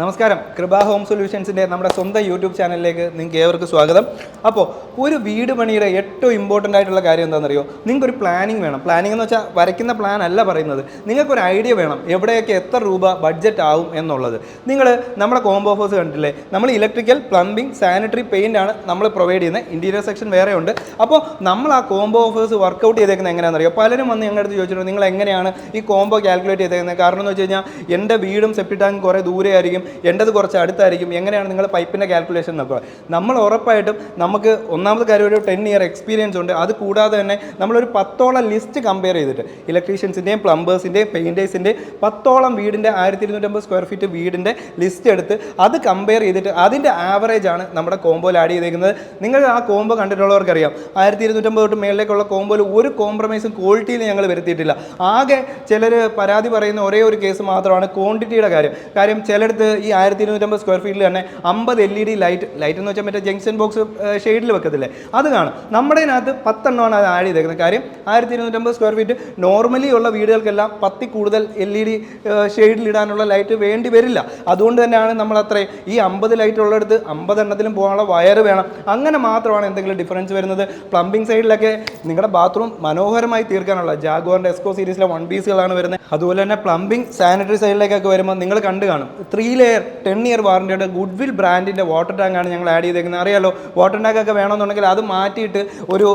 നമസ്കാരം. കൃപ ഹോം സൊല്യൂഷൻസിന്റെ നമ്മുടെ സ്വന്തം യൂട്യൂബ് ചാനലിലേക്ക് നിങ്ങൾക്ക് ഏവർക്കും സ്വാഗതം. അപ്പോൾ ഒരു വീട് പണിയുടെ ഏറ്റവും ഇമ്പോർട്ടന്റ് ആയിട്ടുള്ള കാര്യം എന്താണെന്നറിയോ? നിങ്ങൾക്ക് ഒരു പ്ലാനിങ് വേണം. പ്ലാനിങ് എന്ന് വെച്ചാൽ വരയ്ക്കുന്ന പ്ലാൻ അല്ല പറയുന്നത്. നിങ്ങൾക്കൊരു ഐഡിയ വേണം. എവിടെയൊക്കെ എത്ര രൂപ ബഡ്ജറ്റ് ആവും എന്നുള്ളത്. നിങ്ങൾ നമ്മുടെ കോംബോ ഓഫേഴ്സ് കണ്ടില്ലേ നമ്മൾ ഇലക്ട്രിക്കൽ പ്ലംബിംഗ് സാനിറ്ററി പെയിന്റ് ആണ് നമ്മൾ പ്രൊവൈഡ് ചെയ്യുന്നത്. ഇന്റീരിയർ സെക്ഷൻ വേറെ ഉണ്ട്. അപ്പോൾ നമ്മൾ ആ കോംബോ ഓഫേഴ്സ് വർക്കൗട്ട് ചെയ്തേക്കുന്നത് എങ്ങനെയാണെന്നറിയോ? പലരും വന്ന് ഞങ്ങളുടെ അടുത്ത് ചോദിച്ചിട്ടുണ്ട് നിങ്ങൾ എങ്ങനെയാണ് ഈ കോംബോ കാൽക്കുലേറ്റ് ചെയ്തേക്കുന്നത്? കാരണം എന്ന് വെച്ച് കഴിഞ്ഞാൽ എന്റെ വീടും സെപ്റ്റി ടാങ്ക് കുറേ ദൂരെ ആയിരിക്കും എന്റെത് കുറച്ച് അടുത്തായിരിക്കും. എങ്ങനെയാണ് നിങ്ങൾ പൈപ്പിന്റെ കാൽക്കുലേഷൻ നോക്കുക? നമ്മൾ ഉറപ്പായിട്ടും നമുക്ക് ഒന്നാമത് കാര്യം ഒരു ടെൻ ഇയർ എക്സ്പീരിയൻസ് ഉണ്ട്. അത് കൂടാതെ തന്നെ നമ്മളൊരു പത്തോളം ലിസ്റ്റ് കമ്പയർ ചെയ്തിട്ട് ഇലക്ട്രീഷ്യൻസിന്റെയും പ്ലംബേഴ്സിന്റെയും പെയിന്റേഴ്സിന്റെയും പത്തോളം വീടിന്റെ ആയിരത്തി ഇരുന്നൂറ്റമ്പത് സ്ക്വയർ ഫീറ്റ് വീടിന്റെ ലിസ്റ്റ് എടുത്ത് അത് കമ്പയർ ചെയ്തിട്ട് അതിന്റെ ആവറേജ് ആണ് നമ്മുടെ കോമ്പോയിൽ ആഡ് ചെയ്തേക്കുന്നത്. നിങ്ങൾ ആ കോംബോ കണ്ടിട്ടുള്ളവർക്കറിയാം. ആയിരത്തി ഇരുന്നൂറ്റമ്പത് തൊട്ട് മേളിലേക്കുള്ള കോമ്പോയിൽ ഒരു കോംപ്രമൈസും ക്വാളിറ്റിയിൽ ഞങ്ങൾ വരുത്തിയിട്ടില്ല. ആകെ ചിലർ പരാതി പറയുന്ന ഒരേ ഒരു കേസ് മാത്രമാണ് ക്വാണ്ടിറ്റിയുടെ കാര്യം. കാര്യം ചിലടത്ത് ഈ ആയിരത്തി ഇരുന്നൂറ്റമ്പത് സ്ക്വയർ ഫീറ്റിൽ തന്നെ അമ്പത് L E D light light എന്ന് വെച്ചാൽ മറ്റേ ജംഗ്ഷൻ ബോക്സ് ഷെയ്ഡിൽ വെക്കത്തില്ലേ? അത് കാണും. നമ്മുടെ ഇതിനകത്ത് പത്തെണ്ണമാണ് അത് ആഡ് ചെയ്തേക്കുന്നത്. കാര്യം ആയിരത്തി ഇരുന്നൂറ്റമ്പത് സ്ക്വയർ ഫീറ്റ് നോർമലി ഉള്ള വീടുകൾക്കെല്ലാം പത്തി കൂടുതൽ എൽ ഇ ഡി ഷെയ്ഡിലിടാനുള്ള ലൈറ്റ് വേണ്ടി വരില്ല. അതുകൊണ്ട് തന്നെയാണ് നമ്മൾ അത്രയും ഈ അമ്പത് ലൈറ്റ് ഉള്ളിടത്ത് അമ്പത് എണ്ണത്തിലും പോകാനുള്ള വയർ വേണം. അങ്ങനെ മാത്രമാണ് എന്തെങ്കിലും ഡിഫറൻസ് വരുന്നത്. പ്ലംബിംഗ് സൈഡിലൊക്കെ നിങ്ങളുടെ ബാത്റൂം മനോഹരമായി തീർക്കാനുള്ള ജാഗോറിന്റെ എസ്കോ സീരീസിലെ വൺ പീസുകളാണ് വരുന്നത്. അതുപോലെ തന്നെ പ്ലംബിംഗ് സാനിറ്ററി സൈഡിലേക്കൊക്കെ വരുമ്പോൾ നിങ്ങൾ കണ്ടു കാണും. ത്രീ ലെയർ ടെൻ ഇയർ വാറണ്ടിയുടെ ഗുഡ്വിൽ ബ്രാൻഡിന്റെ വാട്ടർ ടാങ്കാണ് ഞങ്ങൾ ആഡ് ചെയ്തേക്കുന്നത്. അറിയാലോ വാട്ടർ ടാങ്ക് ഒക്കെ വേണമെന്നുണ്ടെങ്കിൽ അത് മാറ്റിയിട്ട് ഒരു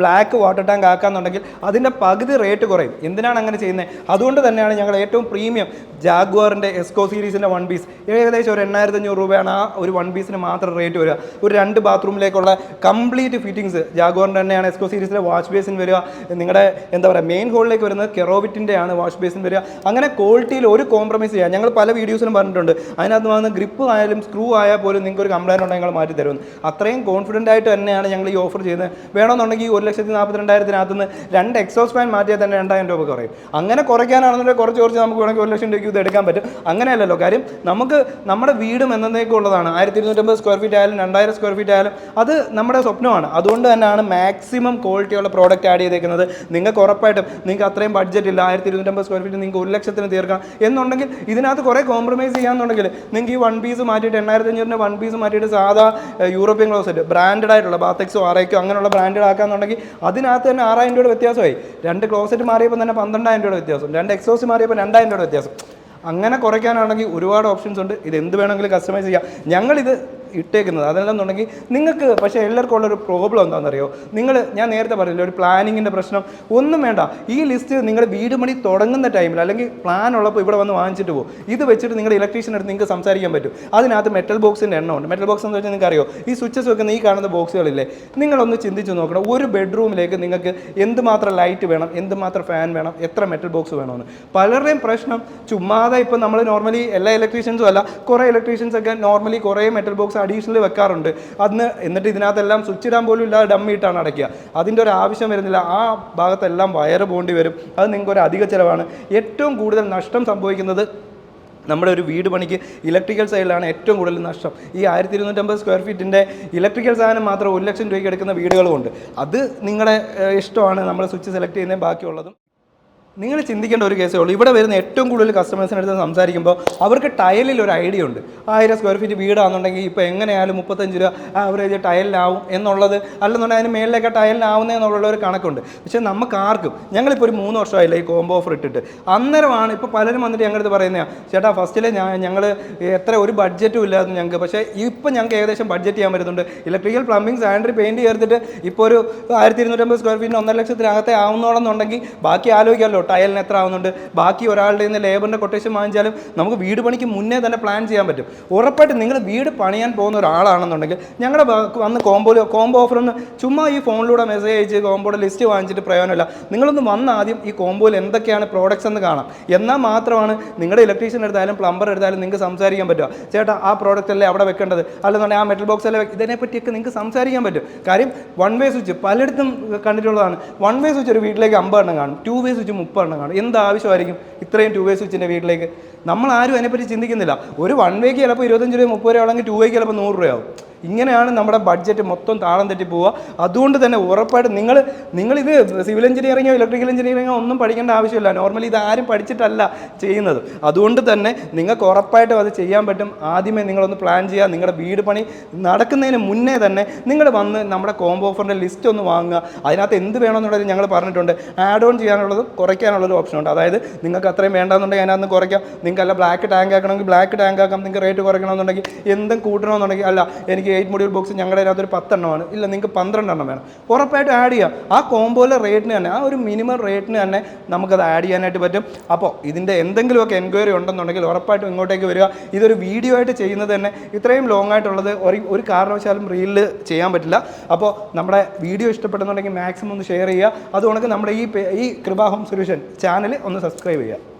ബ്ലാക്ക് വാട്ടർ ടാങ്ക് ആക്കാന്നുണ്ടെങ്കിൽ അതിന്റെ പകുതി റേറ്റ് കുറയും. എന്തിനാണ് അങ്ങനെ ചെയ്യുന്നത്? അതുകൊണ്ട് തന്നെയാണ് ഞങ്ങൾ ഏറ്റവും പ്രീമിയം ജാഗ്വാറിന്റെ എസ്കോ സീരീസിന്റെ വൺ പീസ് ഏകദേശം ഒരു എണ്ണായിരത്തി അഞ്ഞൂറ് രൂപയാണ് ആ ഒരു വൺ പീസിന് മാത്രം റേറ്റ് വരിക. ഒരു രണ്ട് ബാത്റൂമിലേക്കുള്ള കംപ്ലീറ്റ് ഫിറ്റിങ്സ് ജാഗ്വാറിന്റെ തന്നെയാണ് എസ്കോ സീരീസിലെ വാഷ് ബേസിൻ വരിക. നിങ്ങളുടെ എന്താ പറയുക മെയിൻ ഹോളിലേക്ക് വരുന്നത് കെറോവിറ്റിന്റെ ആണ് വാഷ് ബേസിൻ വരിക. അങ്ങനെ ക്വാളിറ്റിയിൽ ഒരു കോംപ്രമൈസ് ചെയ്യാം. ഞങ്ങൾ പല വീഡിയോസിലും പറഞ്ഞിട്ടുണ്ട്. അതിനകത്ത് വന്ന് ഗ്രിപ്പ് ആയാലും സ്ക്രൂ ആയാൽ പോലും നിങ്ങൾക്ക് ഒരു കംപ്ലൈന്റ് ഉണ്ടെങ്കിൽ ഞങ്ങൾ മാറ്റി തരും. അത്രയും കോൺഫിഡന്റ് ആയിട്ട് തന്നെയാണ് ഞങ്ങൾ ഈ ഓഫർ ചെയ്യുന്നത്. വേണമെന്നുണ്ടെങ്കിൽ ഒരു ലക്ഷത്തി നാൽപ്പത്തിരണ്ടായിരത്തിനകത്ത് നിന്ന് രണ്ട് എക്സോസ് ഫാൻ മാറ്റിയാൽ തന്നെ രണ്ടായിരം രൂപ കുറയും. അങ്ങനെ കുറയ്ക്കാനാണെന്നുണ്ടെങ്കിൽ കുറച്ച് കുറച്ച് നമുക്ക് വേണമെങ്കിൽ ഒരു ലക്ഷം രൂപയ്ക്ക് ഇത് എടുക്കാൻ പറ്റും. അങ്ങനെയല്ലല്ലോ. കാര്യം നമുക്ക് നമ്മുടെ വീടും എന്നേക്കും ഉള്ളതാണ്. ആയിരത്തി ഇരുന്നൂറ്റമ്പത് സ്ക്വയർ ഫീറ്റ് ആയാലും രണ്ടായിരം സ്ക്വയർ ഫീറ്റ് ആയാലും അത് നമ്മുടെ സ്വപ്നമാണ്. അതുകൊണ്ട് തന്നെയാണ് മാക്സിമം ക്വാളിറ്റിയുള്ള പ്രോഡക്റ്റ് ആഡ് ചെയ്തേക്കുന്നത്. നിങ്ങൾക്ക് ഉറപ്പായിട്ടും നിങ്ങൾക്ക് അത്രയും ബഡ്ജറ്റ് ഇല്ല. ആയിരത്തി ഇരുന്നൂറ്റമ്പത് സ്ക്വയർ ഫീറ്റ് നിങ്ങൾക്ക് ഒരു ലക്ഷത്തിന് തീർക്കാം. എന്നുണ്ടെങ്കിൽ ഇതിനകത്ത് കുറേ കോംപ്രമൈസ് ചെയ്യാന്നുണ്ടെങ്കിൽ നിങ്ങൾക്ക് ഈ വൺ പീസ് മാറ്റിയിട്ട് എണ്ണായിരത്തി അഞ്ഞൂറിന്റെ വൺ പീസ് മാറ്റിയിട്ട് സാധാ യൂറോപ്യൻ ക്ലോസറ്റ് ബ്രാൻഡഡ് ആയിട്ടുള്ള ബാത്തെക്സോ ആറേക്കോ അങ്ങനെയുള്ള ബ്രാൻഡഡ് ആക്കാന്നുണ്ടെങ്കിൽ അതിനകത്ത് തന്നെ ആറായിരം രൂപയുടെ വ്യത്യാസമായി. രണ്ട് ക്ലോസറ്റ് മാറിയപ്പോൾ തന്നെ പന്ത്രണ്ടായിരം രൂപയുടെ വ്യത്യാസം. രണ്ട് എക്സോസ് മാറിയപ്പോൾ രണ്ടായിരം രൂപയുടെ വ്യത്യാസം. അങ്ങനെ കുറയ്ക്കാനാണെങ്കിൽ ഒരുപാട് ഓപ്ഷൻസ് ഉണ്ട്. ഇത് എന്ത് വേണമെങ്കിലും കസ്റ്റമൈസ് ചെയ്യാം. ഞങ്ങളിത് ഇട്ടേക്കുന്നത്. അതല്ലെന്നുണ്ടെങ്കിൽ നിങ്ങൾക്ക് പക്ഷേ എല്ലാവർക്കും ഉള്ളൊരു പ്രോബ്ലം എന്താണെന്നറിയോ? നിങ്ങൾ ഞാൻ നേരത്തെ പറഞ്ഞില്ല ഒരു പ്ലാനിങ്ങിന്റെ പ്രശ്നം. ഒന്നും വേണ്ട. ഈ ലിസ്റ്റ് നിങ്ങൾ വീട് പണി തുടങ്ങുന്ന ടൈമിൽ അല്ലെങ്കിൽ പ്ലാൻ ഉള്ളപ്പോൾ ഇവിടെ വന്ന് വാങ്ങിച്ചിട്ട് പോകും. ഇത് വെച്ചിട്ട് നിങ്ങൾ ഇലക്ട്രീഷ്യൻ അടുത്ത് നിങ്ങൾക്ക് സംസാരിക്കാൻ പറ്റും. അതിനകത്ത് മെറ്റൽ ബോക്സിന്റെ എണ്ണം ഉണ്ട്. മെറ്റൽ ബോക്സ് എന്ന് വെച്ചാൽ നിങ്ങൾക്ക് അറിയോ ഈ സ്വിച്ചസ് വെക്കുന്ന ഈ കാണുന്ന ബോക്സുകളില്ലേ നിങ്ങളൊന്ന് ചിന്തിച്ച് നോക്കണം. ഒരു ബെഡ്റൂമിലേക്ക് നിങ്ങൾക്ക് എന്തുമാത്രം ലൈറ്റ് വേണം എന്തുമാത്രം ഫാൻ വേണം എത്ര മെറ്റൽ ബോക്സ് വേണമെന്ന് പലരുടെയും പ്രശ്നം ചുമ്മാതെ ഇപ്പം നമ്മൾ നോർമലി എല്ലാ ഇലക്ട്രീഷ്യൻസും അല്ല കുറേ ഇലക്ട്രീഷ്യൻസ് ഒക്കെ നോർമലി കുറേ മെറ്റൽ ബോക്സ് അഡീഷണൽ വെക്കാറുണ്ട്. അന്ന് എന്നിട്ട് ഇതിനകത്തെല്ലാം സ്വിച്ച് ഇടാൻ പോലും ഇല്ലാതെ ഡമ്മി ഇട്ടാണ് അടയ്ക്കുക. അതിന്റെ ഒരു ആവശ്യം വരുന്നില്ല. ആ ഭാഗത്തെല്ലാം വയറ് പോകേണ്ടി വരും. അത് നിങ്ങൾക്ക് ഒരു അധിക ചിലവാണ്. ഏറ്റവും കൂടുതൽ നഷ്ടം സംഭവിക്കുന്നത് നമ്മുടെ ഒരു വീട് പണിക്ക് ഇലക്ട്രിക്കൽ സൈഡിലാണ് ഏറ്റവും കൂടുതൽ നഷ്ടം. ഈ ആയിരത്തി ഇരുന്നൂറ്റമ്പത് സ്ക്വയർ ഫീറ്റിന്റെ ഇലക്ട്രിക്കൽ സാധനം മാത്രം ഒരു ലക്ഷം രൂപയ്ക്ക് എടുക്കുന്ന വീടുകളുമുണ്ട്. അത് നിങ്ങളുടെ ഇഷ്ടമാണ്. നമ്മൾ സ്വിച്ച് സെലക്ട് ചെയ്യുന്നതും ബാക്കിയുള്ളതും. നിങ്ങൾ ചിന്തിക്കേണ്ട ഒരു കേസേ ഉള്ളൂ. ഇവിടെ വരുന്ന ഏറ്റവും കൂടുതൽ കസ്റ്റമേഴ്സിന്റെ അടുത്ത് സംസാരിക്കുമ്പോൾ അവർക്ക് ടയലിൽ ഒരു ഐഡിയ ഉണ്ട്. ആയിരം സ്ക്വയർ ഫീറ്റ് വീടാണെന്നുണ്ടെങ്കിൽ ഇപ്പോൾ എങ്ങനെയായാലും മുപ്പത്തഞ്ച് രൂപ ആവറേജ് ടയലിലാവും എന്നുള്ളത് അല്ലെന്നുണ്ടെങ്കിൽ അതിന് മേളിലേക്ക് ടയലിനാവുന്നതെന്നുള്ള ഒരു കണക്കുണ്ട്. പക്ഷേ നമുക്ക് ആർക്കും ഞങ്ങളിപ്പോൾ ഒരു മൂന്ന് വർഷമായില്ല ഈ കോംബോ ഓഫർ ഇട്ടിട്ട്. അന്നേരമാണ് ഇപ്പോൾ പലരും വന്നിട്ട് ഞങ്ങളുടെ അടുത്ത് പറയുന്നതാണ് ചേട്ടാ ഫസ്റ്റിലെ ഞാൻ ഞങ്ങൾ എത്ര ഒരു ബഡ്ജറ്റും ഇല്ലായിരുന്നു ഞങ്ങൾക്ക്. പക്ഷേ ഇപ്പം ഞങ്ങൾക്ക് ഏകദേശം ബഡ്ജറ്റ് ചെയ്യാൻ പറ്റുന്നുണ്ട്. ഇലക്ട്രിക്കൽ പ്ലംബിംഗ് സാനിറ്ററി പെയിന്റ് ചേർത്തിട്ട് ഇപ്പോൾ ഒരു ആയിരത്തി ഇരുന്നൂറ്റമ്പത് സ്ക്വയർ ഫീറ്റിന് ഒന്നര ലക്ഷത്തിനകത്തെ ആവുന്നോളെന്നുണ്ടെങ്കിൽ ബാക്കി ആലോചിക്കാമല്ലോ ടയലിന് എത്ര ആവുന്നുണ്ട്? ബാക്കി ഒരാളുടെ നിന്ന് ലേബറിന്റെ കൊട്ടേഷൻ വാങ്ങിച്ചാലും നമുക്ക് വീട് പണിക്ക് മുന്നേ തന്നെ പ്ലാൻ ചെയ്യാൻ പറ്റും. ഉറപ്പായിട്ട് നിങ്ങൾ വീട് പണിയാൻ പോകുന്ന ഒരാളാണെന്നുണ്ടെങ്കിൽ ഞങ്ങളുടെ വന്ന് കോംബോ കോംബോ ഓഫർ ഒന്ന് ചുമ്മാ ഈ ഫോണിലൂടെ മെസ്സേജ് അയച്ച് കോംബോയുടെ ലിസ്റ്റ് വാങ്ങിച്ചിട്ട് പ്രയോജനമില്ല. നിങ്ങളൊന്ന് വന്ന് ആദ്യം ഈ കോംബോയിൽ എന്തൊക്കെയാണ് പ്രോഡക്റ്റ്സ് എന്ന് കാണാം. എന്നാൽ മാത്രമാണ് നിങ്ങളുടെ ഇലക്ട്രീഷ്യൻ എടുത്താലും പ്ലംബർ എടുത്താലും നിങ്ങൾക്ക് സംസാരിക്കാൻ പറ്റുക. ചേട്ടാ ആ പ്രോഡക്റ്റ് അല്ലേ അവിടെ വെക്കേണ്ടത്? അല്ലെന്നുണ്ടെങ്കിൽ ആ മെറ്റൽ ബോക്സ് അല്ലേ ഇതിനെപ്പറ്റിയൊക്കെ നിങ്ങൾക്ക് സംസാരിക്കാൻ പറ്റും. കാര്യം വൺ വേ സ്വിച്ച് പലയിടത്തും കണ്ടിട്ടുള്ളതാണ്. വൺ വേ സ്വിച്ച് ഒരു വീട്ടിലേക്ക് അമ്പതെണ്ണം കാണും. ടു വേ സ്വിച്ച് എണ്ണം കാണും. എന്ത് ആവശ്യമായിരിക്കും ഇത്രയും ടു വേ സ്വിച്ചിന്റെ വീട്ടിലേക്ക്? നമ്മൾ ആരും അതിനെപ്പറ്റി ചിന്തിക്കുന്നില്ല. ഒരു വൺ വേക്ക് ചിലപ്പോൾ ഇരുപത്തഞ്ച് രൂപ മുപ്പത് രൂപ ആണെങ്കിൽ ടു വേക്ക് ചിലപ്പോൾ നൂറ് രൂപയാവും. ഇങ്ങനെയാണ് നമ്മുടെ ബഡ്ജറ്റ് മൊത്തം താളം തെറ്റി പോവുക. അതുകൊണ്ട് തന്നെ ഉറപ്പായിട്ട് നിങ്ങൾ നിങ്ങളിത് സിവിൽ എഞ്ചിനീയറിങ്ങോ ഇലക്ട്രിക്കൽ എഞ്ചിനീയറിങ്ങോ ഒന്നും പഠിക്കേണ്ട ആവശ്യമില്ല. നോർമലി ഇത് ആരും പഠിച്ചിട്ടല്ല ചെയ്യുന്നത്. അതുകൊണ്ട് തന്നെ നിങ്ങൾക്ക് ഉറപ്പായിട്ടും അത് ചെയ്യാൻ പറ്റും. ആദ്യമേ നിങ്ങളൊന്ന് പ്ലാൻ ചെയ്യുക. നിങ്ങളുടെ വീട് പണി നടക്കുന്നതിന് മുന്നേ തന്നെ നിങ്ങൾ വന്ന് നമ്മുടെ കോംബോ ഓഫറിന്റെ ലിസ്റ്റ് ഒന്ന് വാങ്ങുക. അതിനകത്ത് എന്ത് വേണമെന്നുള്ളത് ഞങ്ങൾ പറഞ്ഞിട്ടുണ്ട്. ആഡ് ഓൺ ചെയ്യാനുള്ളതും കുറയ്ക്കാനുള്ളൊരു ഓപ്ഷൻ ഉണ്ട്. അതായത് നിങ്ങൾക്ക് അത്രയും വേണ്ടാന്നുണ്ടെങ്കിൽ അതിനകത്ത് കുറയ്ക്കാം. നിങ്ങൾക്ക് അല്ല ബ്ലാക്ക് ടാങ്ക് ആക്കണമെങ്കിൽ ബ്ലാക്ക് ടാങ്ക് ആക്കാം. നിങ്ങൾക്ക് റേറ്റ് കുറയ്ക്കണമെന്നുണ്ടെങ്കിൽ എന്തും കൂട്ടണമെന്നുണ്ടെങ്കിൽ അല്ല എനിക്ക് എയ്റ്റ് മൊഡ്യൂൾ ബോക്സ് ഞങ്ങളുടെ അതിനകത്ത് ഒരു പത്തെണ്ണമാണ്. ഇല്ല നിങ്ങൾക്ക് പന്ത്രണ്ടെണ്ണം വേണം. ഉറപ്പായിട്ടും ആഡ് ചെയ്യാം. ആ കോമ്പോയിലെ റേറ്റിന് തന്നെ ആ ഒരു മിനിമം റേറ്റിന് തന്നെ നമുക്കത് ആഡ് ചെയ്യാനായിട്ട് പറ്റും. അപ്പോൾ ഇതിന്റെ എന്തെങ്കിലുമൊക്കെ എൻക്വയറി ഉണ്ടെന്നുണ്ടെങ്കിൽ ഉറപ്പായിട്ടും ഇങ്ങോട്ടേക്ക് വരിക. ഇതൊരു വീഡിയോ ആയിട്ട് ചെയ്യുന്നത് തന്നെ ഇത്രയും ലോങ് ആയിട്ടുള്ളത് ഒരു ഒരു കാരണവശാലും റീലിൽ ചെയ്യാൻ പറ്റില്ല. അപ്പോൾ നമ്മുടെ വീഡിയോ ഇഷ്ടപ്പെടുന്നുണ്ടെങ്കിൽ മാക്സിമം ഒന്ന് ഷെയർ ചെയ്യുക. അതുകൊണ്ട് നമ്മുടെ ഈ ഈ കൃപ ഹോം സൊല്യൂഷൻ ചാനൽ ഒന്ന് സബ്സ്ക്രൈബ് ചെയ്യുക.